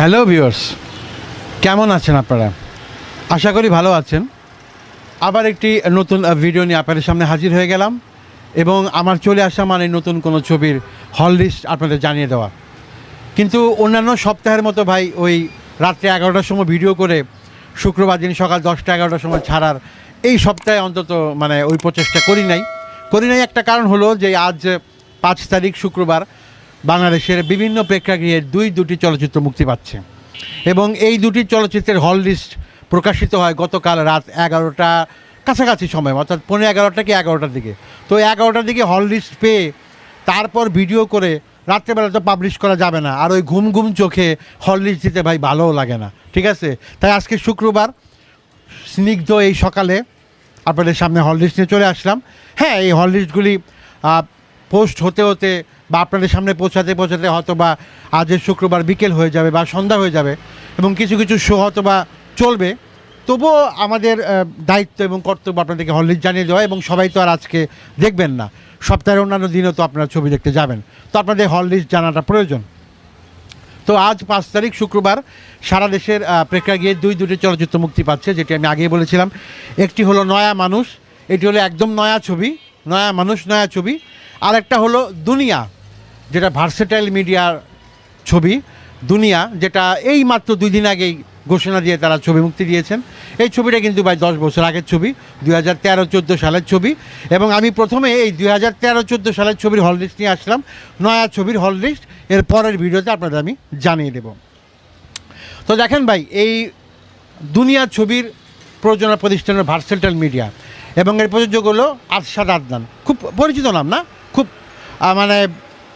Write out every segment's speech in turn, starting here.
Hello viewers কেমন আছেন আপনারা? আশা করি ভালো আছেন। আবার একটি নতুন ভিডিও নিয়ে আপনাদের সামনে হাজির হয়ে গেলাম এবং আমার চলে আসা মানে নতুন কোনো ছবির হল লিস্ট আপনাদের জানিয়ে দেওয়া। কিন্তু অন্যান্য সপ্তাহের মতো ভাই, ওই রাত্রে এগারোটার সময় ভিডিও করে শুক্রবার দিন সকাল দশটা এগারোটার সময় ছাড়ার এই সপ্তাহে অন্তত মানে ওই প্রচেষ্টা করি নাই। করি নাই একটা কারণ হলো যে আজ পাঁচ তারিখ শুক্রবার বাংলাদেশের বিভিন্ন প্রেক্ষাগৃহে দুই দুটি চলচ্চিত্র মুক্তি পাচ্ছে। এবং এই দুটি চলচ্চিত্রের হল লিস্ট প্রকাশিত হয় গতকাল রাত এগারোটা কাছাকাছি সময়, অর্থাৎ পনেরো এগারোটা কি এগারোটার দিকে। তো এগারোটার দিকে হল লিস্ট পেয়ে তারপর ভিডিও করে রাত্রেবেলা তো পাবলিশ করা যাবে না। আর ওই ঘুম ঘুম চোখে হল লিস্ট দিতে ভাই ভালোও লাগে না। ঠিক আছে? তাই আজকে শুক্রবার, স্নিগ্ধ এই সকালে আপনাদের সামনে হল লিস্ট নিয়ে চলে আসলাম। হ্যাঁ এই হল লিস্টগুলি পোস্ট হতে হতে বা আপনাদের সামনে পৌঁছাতে পৌঁছাতে হয়তো বা আজের শুক্রবার বিকেল হয়ে যাবে বা সন্ধ্যা হয়ে যাবে এবং কিছু কিছু শো হয়তো বা চলবে। তবুও আমাদের দায়িত্ব এবং কর্তব্য আপনাদেরকে হল জানিয়ে দেওয়া এবং সবাই তো আর আজকে দেখবেন না। সপ্তাহের অন্যান্য দিনও তো আপনারা ছবি দেখতে যাবেন। তো আপনাদের হল লিস্ট জানাটা প্রয়োজন। তো আজ পাঁচ তারিখ শুক্রবার সারা দেশের প্রেক্ষাগৃহে দুই দুটি চলচ্চিত্র মুক্তি পাচ্ছে, যেটি আমি আগেই বলেছিলাম। একটি হলো নয়া মানুষ, এটি হলো একদম নয়া ছবি, নয়া মানুষ, নয়া ছবি। আর একটা হলো দুনিয়া যেটা ভার্সেটাইল মিডিয়ার ছবি, দুনিয়া, যেটা এই মাত্র দুই দিন আগেই ঘোষণা দিয়ে তারা ছবি মুক্তি দিয়েছেন। এই ছবিটা কিন্তু ভাই দশ বছর আগের ছবি, দুই হাজার তেরো, চোদ্দ সালের ছবি। এবং আমি প্রথমে এই দুই হাজার তেরো, চোদ্দ সালের ছবির হল লিস্ট নিয়ে আসলাম। নয়া ছবির হল লিস্ট এর পরের ভিডিওতে আপনাদের আমি জানিয়ে দেব। তো দেখেন ভাই, এই দুনিয়া ছবির প্রযোজনা প্রতিষ্ঠানের ভার্সেটাইল মিডিয়া এবং এর প্রযোজক হলো আরশাদ আদনান। খুব পরিচিত নাম না? খুব মানে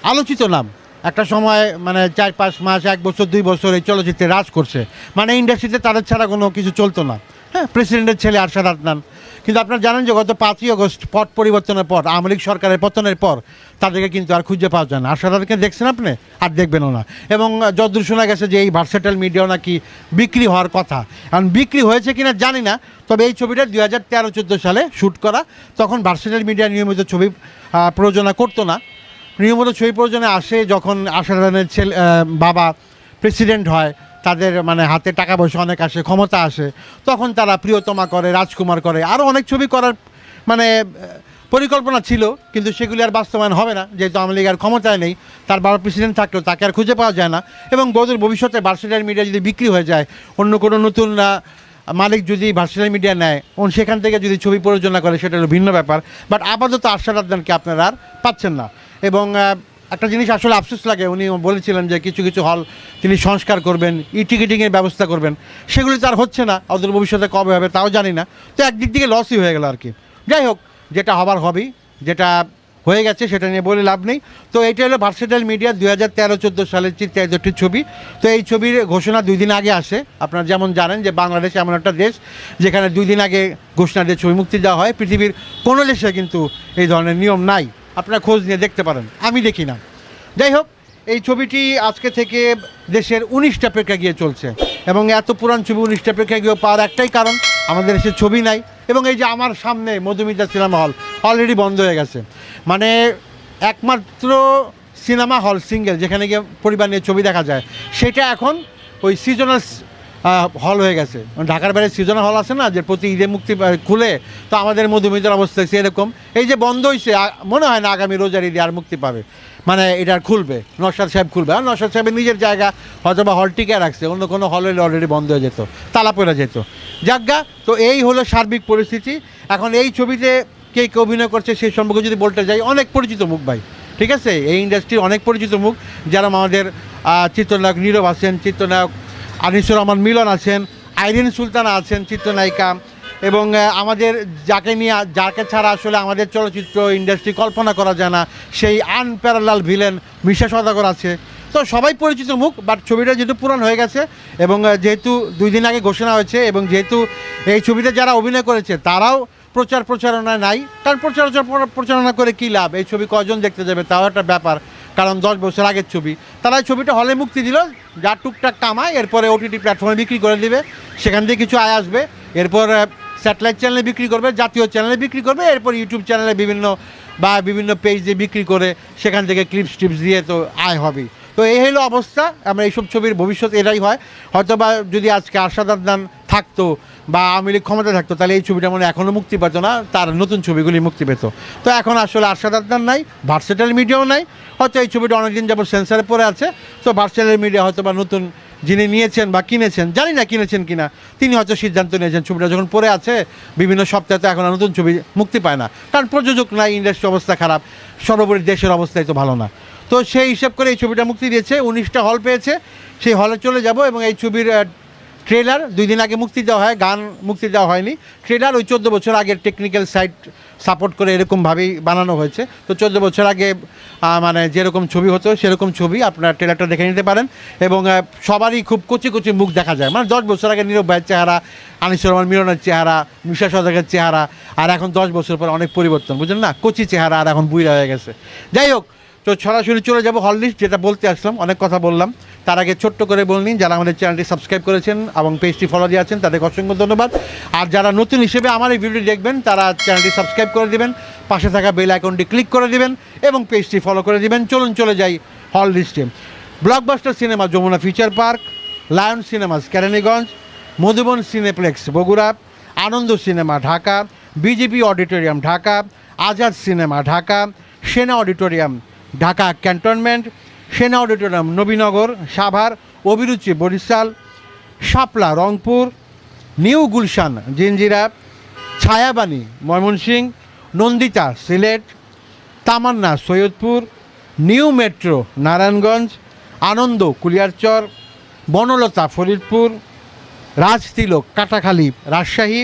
আলোচিত নাম। একটা সময় মানে চার পাঁচ মাস, এক বছর, দুই বছর এই চলচ্চিত্রে রাজ করছে। মানে ইন্ডাস্ট্রিতে তাদের ছাড়া কোনো কিছু চলতো না। হ্যাঁ প্রেসিডেন্টের ছেলে আরশাদ আদনান। কিন্তু আপনারা জানেন যে গত পাঁচই অগস্ট পট পরিবর্তনের পর, আওয়ামী লীগ সরকারের পতনের পর, তাদেরকে কিন্তু আর খুঁজে পাওয়া যায় না। আরশাদ আদনানকে দেখছেন আপনি? আর দেখবেনও না। এবং যদ্দূর শোনা গেছে যে এই ভার্সেটাইল মিডিয়াও নাকি বিক্রি হওয়ার কথা। কারণ বিক্রি হয়েছে কিনা জানি না, তবে এই ছবিটা দুই হাজার তেরো, চোদ্দ সালে শ্যুট করা। তখন ভার্সেটাল মিডিয়া নিয়মিত ছবি প্রযোজনা করতো না। নিয়মিত ছবি প্রয়োজনে আসে যখন আশারানের ছেলে বাবা প্রেসিডেন্ট হয়, তাদের মানে হাতে টাকা পয়সা অনেক আসে, ক্ষমতা আসে, তখন তারা প্রিয়তমা করে, রাজকুমার করে। আরও অনেক ছবি করার মানে পরিকল্পনা ছিল, কিন্তু সেগুলি আর বাস্তবায়ন হবে না, যেহেতু আওয়ামী লীগ আর ক্ষমতায় নেই, তার বাবা প্রেসিডেন্ট থাকলেও তাকে আর খুঁজে পাওয়া যায় না। এবং বদল ভবিষ্যতে ভার্সিটারি মিডিয়া যদি বিক্রি হয়ে যায়, অন্য কোনো নতুন মালিক যদি ভার্সিটারি মিডিয়া নেয় সেখান থেকে যদি ছবি প্রযোজনা করে, সেটা হলো ভিন্ন ব্যাপার। বাট আপাতত আদানকে আপনারা আর পাচ্ছেন না। এবং একটা জিনিস আসলে আফসোস লাগে, উনি বলেছিলেন যে কিছু কিছু হল তিনি সংস্কার করবেন ই টিকিটিংয়ের ব্যবস্থা করবেন, সেগুলি তার হচ্ছে না, অদূর ভবিষ্যতে কবে হবে তাও জানি না, তো একদিক থেকে লসই হয়ে গেল আর কি। যাই হোক, যেটা হবার হবেই, যেটা হয়ে গেছে সেটা নিয়ে বলে লাভ নেই। তো এটা হলো ভার্সেটাইল মিডিয়া দুই হাজার তেরো, চোদ্দ সালের চিত্রায়িত একটি ছবি। তো এই ছবির ঘোষণা দুই দিন আগে আসে। আপনারা যেমন জানেন যে বাংলাদেশ এমন একটা দেশ, যেখানে দুই দিন আগে ঘোষণা দিয়ে ছবি মুক্তি দেওয়া হয়। পৃথিবীর কোনো দেশে কিন্তু এই ধরনের নিয়ম নাই। আপনারা খোঁজ নিয়ে দেখতে পারেন। আমি দেখি না। যাই হোক, এই ছবিটি আজকে থেকে দেশের উনিশটা প্রেক্ষাগৃহে চলছে এবং এত পুরান ছবি উনিশটা প্রেক্ষাগৃহ পাওয়ার একটাই কারণ, আমাদের দেশে ছবি নাই এবং এই যে আমার সামনে মধুমিতা সিনেমা হল, অলরেডি বন্ধ হয়ে গেছে। মানে একমাত্র সিনেমা হল, সিঙ্গেল, যেখানে গিয়ে পরিবার নিয়ে ছবি দেখা যায়। সেটা এখন ওই সিজনাল হল হয়ে গেছে। মানে ঢাকার বাইরে সিজনাল হল আছে না, যে প্রতি ঈদে মুক্তি খুলে, তো আমাদের মধুমিতার অবস্থা হচ্ছে এরকম। এই যে বন্ধ হয়েছে মনে হয় না আগামী রোজার ঈদে আর মুক্তি পাবে। মানে এটা খুলবে নসাদ সাহেব খুলবে। আর নসাদ সাহেবের নিজের জায়গা হয়তো বা হল টিকে রাখছে, অন্য কোনো হল হলে অলরেডি বন্ধ হয়ে যেত, তালা পড়ে যেত। যাজ্ঞা তো এই হলো সার্বিক পরিস্থিতি। এখন এই ছবিতে কে কে অভিনয় করছে সেই সম্পর্কে যদি বলতে যাই, অনেক পরিচিত মুখ ভাই, ঠিক আছে? এই ইন্ডাস্ট্রির অনেক পরিচিত মুখ, যারা আমাদের চিত্রনায়ক নীরব আছেন, চিত্রনায়ক আনিসুর রহমান মিলন আছেন, আইরিন সুলতানা আছেন চিত্রনায়িকা, এবং আমাদের যাকে নিয়ে, যাকে ছাড়া আসলে আমাদের চলচ্চিত্র ইন্ডাস্ট্রি কল্পনা করা যায় না, সেই আনপ্যারালাল ভিলেন মিশা সদাগর আছে। তো সবাই পরিচিত মুখ বাট ছবিটা যেহেতু পুরান হয়ে গেছে, এবং যেহেতু দুই দিন আগে ঘোষণা হয়েছে, এবং যেহেতু এই ছবিতে যারা অভিনয় করেছে, তারাও প্রচার প্রচারণা নাই। কারণ প্রচার প্রচারণা করে কী লাভ? এই ছবি কজন দেখতে যাবে? তাও একটা ব্যাপার। কারণ দশ বছর আগের ছবি। তারা ছবিটা হলে মুক্তি দিল, যা টুকটাক কামায়, এরপরে ওটিটি প্ল্যাটফর্মে বিক্রি করে দিবে, সেখান থেকে কিছু আয় আসবে। এরপর স্যাটেলাইট চ্যানেলে বিক্রি করবে, জাতীয় চ্যানেলে বিক্রি করবে, এরপর ইউটিউব চ্যানেলে বিভিন্ন বা বিভিন্ন পেজে বিক্রি করে সেখান থেকে ক্লিপস টিপস দিয়ে তো আয় হবে তো এই হলো অবস্থা, আমরা এইসব ছবির ভবিষ্যৎ এটাই হয়। হয়তো বা যদি আজকে আদনান থাকতো বা আওয়ামী লীগ ক্ষমতা থাকতো, তাহলে এই ছবিটা মনে এখনও মুক্তি পেতো না, তার নতুন ছবিগুলি মুক্তি পেত। তো এখন আসলে আরশাদ আদনান নাই ভার্সেটাল মিডিয়াও নাই, হয়তো এই ছবিটা অনেকদিন যাবত সেন্সারে পড়ে আছে, তো ভার্সেটাল মিডিয়া হয়তো বা নতুন যিনি নিয়েছেন বা কিনেছেন, জানি না কিনেছেন কিনা, তিনি হয়তো সিদ্ধান্ত নিয়েছেন, ছবিটা যখন পড়ে আছে, বিভিন্ন সপ্তাহে এখন নতুন ছবি মুক্তি পায় না। কারণ প্রযোজক নাই ইন্ডাস্ট্রি অবস্থা খারাপ, সর্বোপরি দেশের অবস্থাই তো ভালো না। তো সেই হিসাব করে এই ছবিটা মুক্তি দিয়েছে, উনিশটা হল পেয়েছে, সেই হলে চলে যাব এবং এই ছবির ট্রেলার দুই দিন আগে মুক্তি দেওয়া হয়, গান মুক্তি দেওয়া হয়নি। ট্রেলার ওই চোদ্দ বছর আগের টেকনিক্যাল সাইট সাপোর্ট করে এরকমভাবেই বানানো হয়েছে। তো চোদ্দ বছর আগে মানে যেরকম ছবি হতো, সেরকম ছবি আপনার ট্রেলারটা দেখে নিতে পারেন। এবং সবারই খুব কচি কচি মুখ দেখা যায়। মানে দশ বছর আগে নীরব ভাইয়ের চেহারা, আনিসুর রহমান মিলনের চেহারা, মিশা সদাকের চেহারা, আর এখন দশ বছর পর অনেক পরিবর্তন, বুঝলেন না? কচি চেহারা আর এখন বুইরা হয়ে গেছে। যাই হোক, তো সরাসরি চলে যাব হল লিস্ট যেটা বলতে আসলাম, অনেক কথা বললাম। তার আগে ছোট্ট করে বল নিন, যারা আমাদের চ্যানেলটি সাবস্ক্রাইব করেছেন এবং পেজটি ফলো দিয়ে আছেন, তাদেরকে অসংখ্য ধন্যবাদ। আর যারা নতুন হিসেবে আমার এই ভিডিওটি দেখবেন, তারা চ্যানেলটি সাবস্ক্রাইব করে দেবেন, পাশে থাকা বেল আইকনটি ক্লিক করে দিবেন এবং পেজটি ফলো করে দিবেন। চলুন চলে যাই হল লিস্টে blockbuster cinema Jamuna feature park lion cinemas Keraniganj Madhuban cineplex Bogura Ananda cinema Dhaka BJP auditorium Dhaka Azad cinema Dhaka Sena auditorium Dhaka cantonment Sena auditorium, Nabinagar, Savar, Abhiruchi, Barishal, Shapla, Rangpur, new Gulshan, Jinjira, Chhayabani, Mymensingh, Nandita, Sylhet, Tamanna, Saidpur, new metro, Narayanganj, Ananda, Kuliarchar, Banalata, Faridpur, Rajtilak, Katakhali, Rajshahi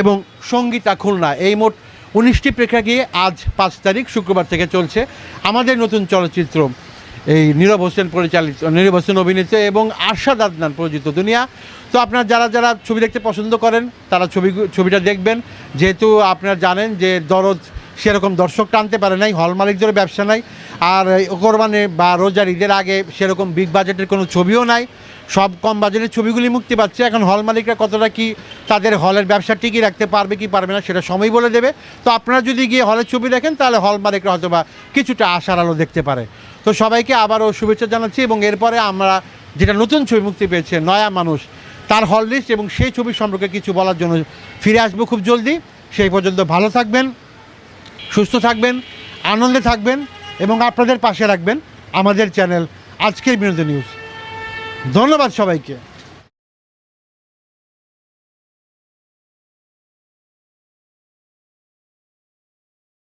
এবং সঙ্গীতা খুলনা। এই মোট উনিশটি প্রেক্ষাগৃহে আজ পাঁচ তারিখ, শুক্রবার থেকে চলছে আমাদের নতুন চলচ্চিত্র। এই নীরব হোসেন পরিচালিত, নীরব হোসেন অভিনীত এবং আরশাদ আদনান প্রযোজিত দুনিয়া। তো আপনার যারা যারা ছবি দেখতে পছন্দ করেন, তারা ছবি, ছবিটা দেখবেন। যেহেতু আপনারা জানেন যে দরদ সেরকম দর্শক টানতে পারে নাই, হল মালিকদের ব্যবসা নাই। আর কোরবানি বা রোজার ঈদের আগে সেরকম বিগ বাজেটের কোনো ছবিও নাই। সব কম বাজেটের ছবিগুলি মুক্তি পাচ্ছে। এখন হল মালিকরা কতটা কি তাদের হলের ব্যবসা টিকিয়ে রাখতে পারবে কি পারবে না সেটা সময় বলে দেবে। তো আপনারা যদি গিয়ে হলের ছবি দেখেন, তাহলে হল মালিকরা হয়তো বা কিছুটা আশার আলো দেখতে পারে। তো সবাইকে আবারও শুভেচ্ছা জানাচ্ছি এবং এরপরে আমরা যেটা নতুন ছবি মুক্তি পেয়েছে, নয়া মানুষ, তার হল লিস্ট এবং সেই ছবি সম্পর্কে কিছু বলার জন্য ফিরে আসব খুব জলদি। সেই পর্যন্ত ভালো থাকবেন, সুস্থ থাকবেন, আনন্দে থাকবেন এবং আপনাদের পাশে রাখবেন আমাদের চ্যানেল আজকের বিনোদন নিউজ। ধন্যবাদ সবাইকে।